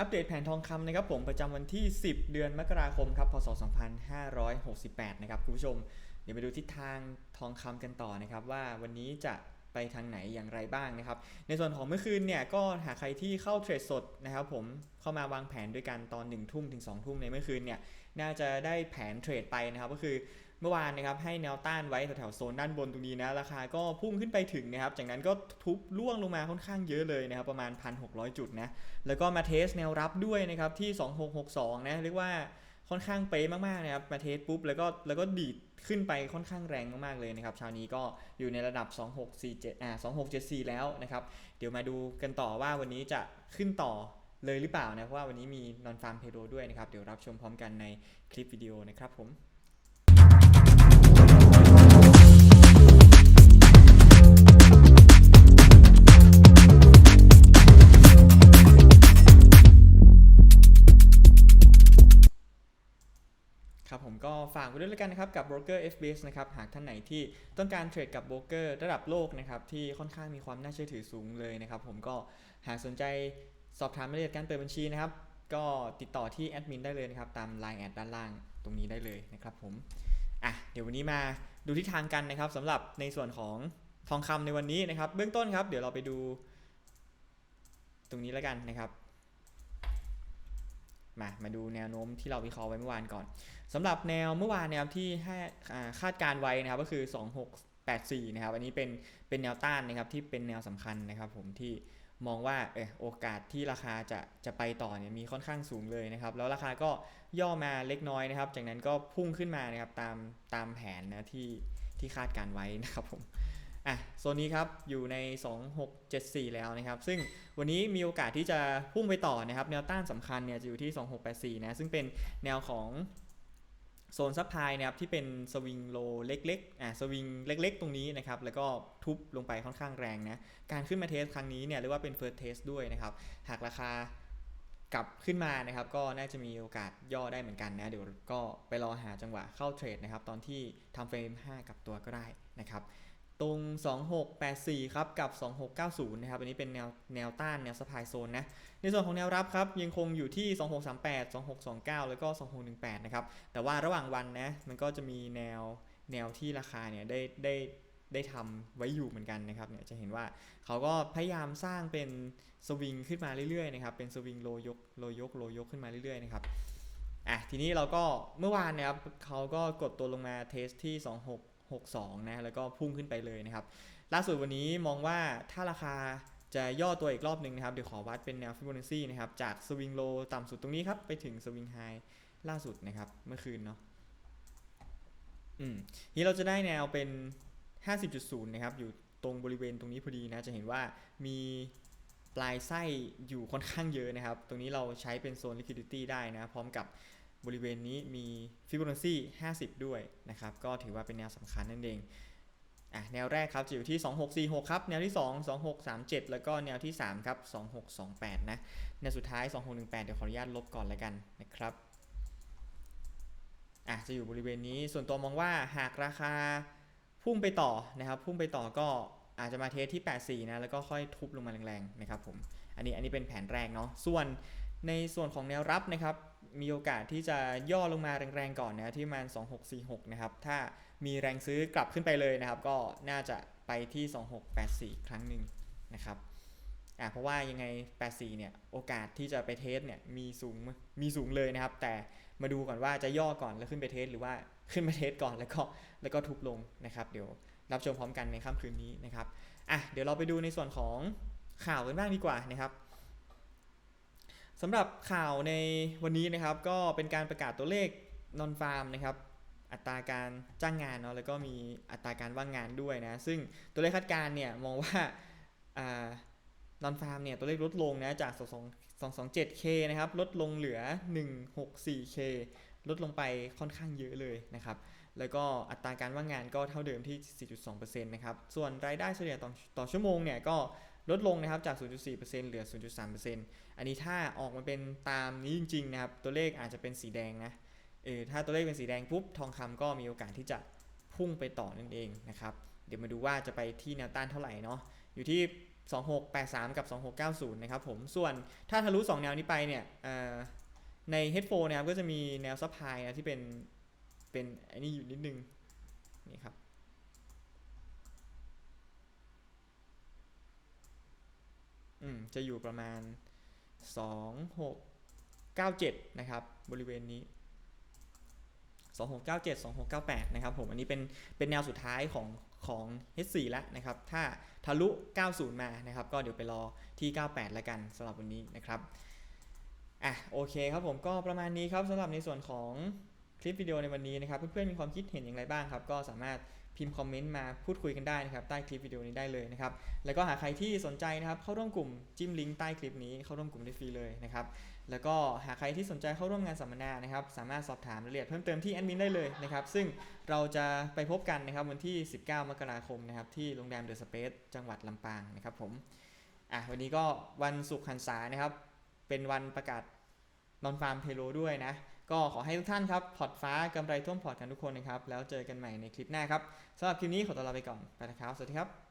อัปเดตแผนทองคำนะครับผมประจำวันที่ 10 เดือนมกราคมครับพศ 2568 นะครับคุณผู้ชม เดี๋ยวไปดูทิศทางทองคำกันต่อนะครับว่าวันนี้จะไปทางไหนอย่างไรบ้างนะครับ ในส่วนของเมื่อคืนเนี่ยก็หากใครที่เข้าเทรดสดนะครับผมเข้ามาวางแผนด้วยกันตอน1ทุ่มถึง2ทุ่มในเมื่อคืนเนี่ยน่าจะได้แผนเทรดไปนะครับก็คือ เมื่อวานนะครับให้แนวต้านไว้แถวๆโซนด้านบนตรงนี้นะราคาก็พุ่งขึ้นไปถึงนะครับจากนั้นก็ทุบล่วงลงมาค่อนข้างเยอะเลยนะครับประมาณ 1,600 จุดนะแล้วก็มาเทสแนวรับด้วยนะครับที่ 2662 นะเรียกว่าค่อนข้างเป๊ะมากๆนะครับมาเทสปุ๊บแล้วก็แล้วก็ดีดขึ้นไปค่อนข้างแรงมากๆเลยนะครับเช้านี้ก็อยู่ในระดับ 2647อ่า2674 แล้วนะครับเดี๋ยวมาดูกันต่อว่าวันนี้จะขึ้นต่อเลยหรือเปล่านะเพราะว่าวันนี้มีนอนฟาร์มเพโดด้วยนะครับเดี๋ยวรับชมพร้อมกันในคลิปวิดีโอนะครับผมากไว้ด้วยแล้วกันนะครับกับ Broker FBS นะครับหากท่านไหนที่ต้องการเทรดกับโบรกเกอร์ระดับโลกนะครับที่ค่อนข้างมีความน่าเชื่อถือสูงเลยนะครับผมก็หากสนใจสอบถามรายละเอียดการเปิดบัญชีนะครับก็ติดต่อที่แอดมินได้เลยนะครับตาม Line แอดด้านล่างตรงนี้ได้เลยนะครับผมอะเดี๋ยววันนี้มาดูทิศทางกันนะครับสำหรับในส่วนของทองคำในวันนี้นะครับ เบื้องต้นครับ เดี๋ยวเราไปดูตรงนี้แล้วกันนะครับ มามาดูแนวโน้มที่เราวิเคราะห์ไว้เมื่อวานก่อนสำหรับแนวเมื่อวานแนะครับที่ให้คาดการไว้นะครับก็คือ 2684 นะครับอันนี้เป็นเป็นแนวต้านนะครับที่เป็นแนวสำคัญนะครับผมที่มองว่าเออโอกาสที่ราคาจะจะไปต่อเนี่ยมีค่อนข้างสูงเลยนะครับ แล้วราคาก็ย่อมาเล็กน้อยนะครับ จากนั้นก็พุ่งขึ้นมานะครับตามตามแผนนะที่ที่คาดการไว้นะครับผม อะโซนนี้ครับอยู่ใน 2674 แล้วนะครับ ซึ่งวันนี้มีโอกาสที่จะพุ่งไปต่อนะครับ แนวต้านสำคัญเนี่ยจะอยู่ที่ 2684 นะซึ่งเป็นแนวของโซนซัพพลายนะครับที่เป็นสวิงโลเล็กๆอ่าสวิงเล็กๆ ตรงนี้นะครับแล้วก็ทุบลงไปค่อนข้างแรงนะการขึ้นมาเทสครั้งนี้เนี่ยเรียกว่าเป็น first test ด้วยนะครับ หากราคากลับขึ้นมานะครับก็น่าจะมีโอกาสย่อได้เหมือนกันนะเดี๋ยวก็ไปรอหาจังหวะเข้าเทรดนะครับตอนที่ทำเฟรม 5 กับตัวก็ได้นะครับ ตรง 2684 ครับ กับ 2690 นะครับ อันนี้เป็นแนวแนวต้านแนวสปายโซนนะ ในส่วนของแนวรับครับ ยังคงอยู่ที่ 2638 2629 แล้วก็ 2618 นะครับ แต่ว่าระหว่างวันนะ มันก็จะมีแนวแนวที่ราคาเนี่ยได้ได้ได้ทำไว้อยู่เหมือนกันนะครับเนี่ยจะเห็นว่าเขาก็พยายามสร้างเป็นสวิงขึ้นมาเรื่อยๆนะครับ เป็นสวิงโลยกโลยกโลยกขึ้นมาเรื่อยๆนะครับอะทีนี้เราก็เมื่อวานนะครับเขาก็กดตัวลงมาเทสที่ 62 นะ แล้วก็พุ่งขึ้นไปเลยนะครับ ล่าสุดวันนี้มองว่าถ้าราคาจะย่อตัวอีกรอบหนึ่งนะครับ เดี๋ยวขอวัดเป็นแนวฟิโบนัชชีนะครับ จากสวิงโลต่ำสุดตรงนี้ครับ ไปถึงสวิงไฮล่าสุดนะครับ เมื่อคืนเนาะ อืมทีนี้เราจะได้แนวเป็น 50.0 นะครับ อยู่ตรงบริเวณตรงนี้พอดีนะ จะเห็นว่ามีปลายไส้อยู่ค่อนข้างเยอะนะครับ ตรงนี้เราใช้เป็นโซน liquidity ได้นะ พร้อมกับ บริเวณนี้มีฟิโบนัชชี50 ด้วยนะครับ ก็ถือว่าเป็นแนวสำคัญนั่นเองอะแนวแรกครับจะอยู่ที่ 2646 ครับ แนวที่ 2 2637 แล้วก็แนวที่ 3 ครับ 2628 นะ แนวสุดท้าย 2618 เดี๋ยวขออนุญาตลบก่อนแล้วกันนะครับอะจะอยู่บริเวณนี้ส่วนตัวมองว่าหากราคาพุ่งไปต่อนะครับพุ่งไปต่อก็อาจจะมาเทสที่ 84 นะ แล้วก็ค่อยทุบลงมาแรงๆนะครับผม อันนี้อันนี้เป็นแผนแรกเนาะส่วนในส่วนของแนวรับนะครับ มีโอกาสที่จะย่อลงมาแรงๆก่อนนะที่มาณ2646 นะครับ ถ้ามีแรงซื้อกลับขึ้นไปเลยนะครับ ก็น่าจะไปที่ 2684 ครั้งหนึ่งนะครับอ่าเพราะว่ายังไง 84 เนี่ย โอกาสที่จะไปเทสเนี่ยมีสูงมีสูงเลยนะครับ แต่มาดูก่อนว่าจะย่อก่อนแล้วขึ้นไปเทสหรือว่าขึ้นมาเทสก่อนแล้วก็แล้วก็ทุบลงนะครับ เดี๋ยวรับชมพร้อมกันในค่ำคืนนี้นะครับอะเดี๋ยวเราไปดูในส่วนของข่าวกันบ้างดีกว่านะครับ สำหรับข่าวในวันนี้นะครับก็เป็นการประกาศตัวเลขนอนฟาร์มนะครับอัตราการจ้างงานเนาะแล้วก็มีอัตราการว่างงานด้วยนะ ซึ่งตัวเลขคาดการณ์เนี่ยมองว่าอ่านอนฟาร์มเนี่ยตัวเลขลดลงนะจาก 227K นะครับลดลงเหลือ 164K ลดลงไปค่อนข้างเยอะเลยนะครับ แล้วก็อัตราการว่างงานก็เท่าเดิมที่ 4.2%นะครับ ส่วนรายได้เฉลี่ยต่อต่อชั่วโมงเนี่ยก็ ลดลงนะครับจาก 0.4%เหลือ 0.3%อันนี้ถ้าออกมาเป็นตามนี้จริงๆนะครับ ตัวเลขอาจจะเป็นสีแดงนะเออถ้าตัวเลขเป็นสีแดงปุ๊บทองคำก็มีโอกาสที่จะพุ่งไปต่อนั่นเองนะครับ เดี๋ยวมาดูว่าจะไปที่แนวต้านเท่าไหร่เนาะอยู่ที่ 2683 กับ 2690 นะครับผมส่วนถ้าทะลุ 2 แนวนี้ไปเนี่ยอ่อใน headphone นะครับก็จะมีแนวซัพพลายนะที่เป็นเป็นอ้นี่อยู่นิดนึงนี่ครับ อืมจะอยู่ประมาณ 2697 นะครับ บริเวณนี้ 2697 2698 นะครับผม อันนี้เป็นเป็นแนวสุดท้ายของของ H4 แล้วนะครับ ถ้าทะลุ 90 มานะครับ ก็เดี๋ยวไปรอที่ 98 แล้วกันสำหรับวันนี้นะครับอะโอเคครับผมก็ประมาณนี้ครับสำหรับในส่วนของคลิปวิดีโอในวันนี้นะครับ เพื่อนๆมีความคิดเห็นอย่างไรบ้างครับ ก็สามารถ พิมพ์คอมเมนต์มาพูดคุยกันได้นะครับใต้คลิปวิดีโอนี้ได้เลยนะครับแล้วก็หาใครที่สนใจนะครับเข้าร่วมกลุ่มจิ้มลิงก์ใต้คลิปนี้เข้าร่วมกลุ่มได้ฟรีเลยนะครับแล้วก็หากใครที่สนใจเข้าร่วมงานสัมมนานะครับสามารถสอบถามรายละเอียดเพิ่มเติมที่แอดมินได้เลยนะครับซึ่งเราจะไปพบกันนะครับวันที่ 19 มกราคมนะครับที่โรงแรมเดอะสเปซจังหวัดลำปางนะครับผมอะวันนี้ก็วันศุกร์หันษานะครับเป็นวันประกาศนอนฟาร์มเพโลด้วยนะ ก็ขอให้ทุกท่านครับพอร์ตฟ้ากำไรท่วมพอร์ตกันทุกคนนะครับ แล้วเจอกันใหม่ในคลิปหน้าครับสำหรับคลิปนี้ขอตัวลาไปก่อนไปนะครับ สวัสดีครับ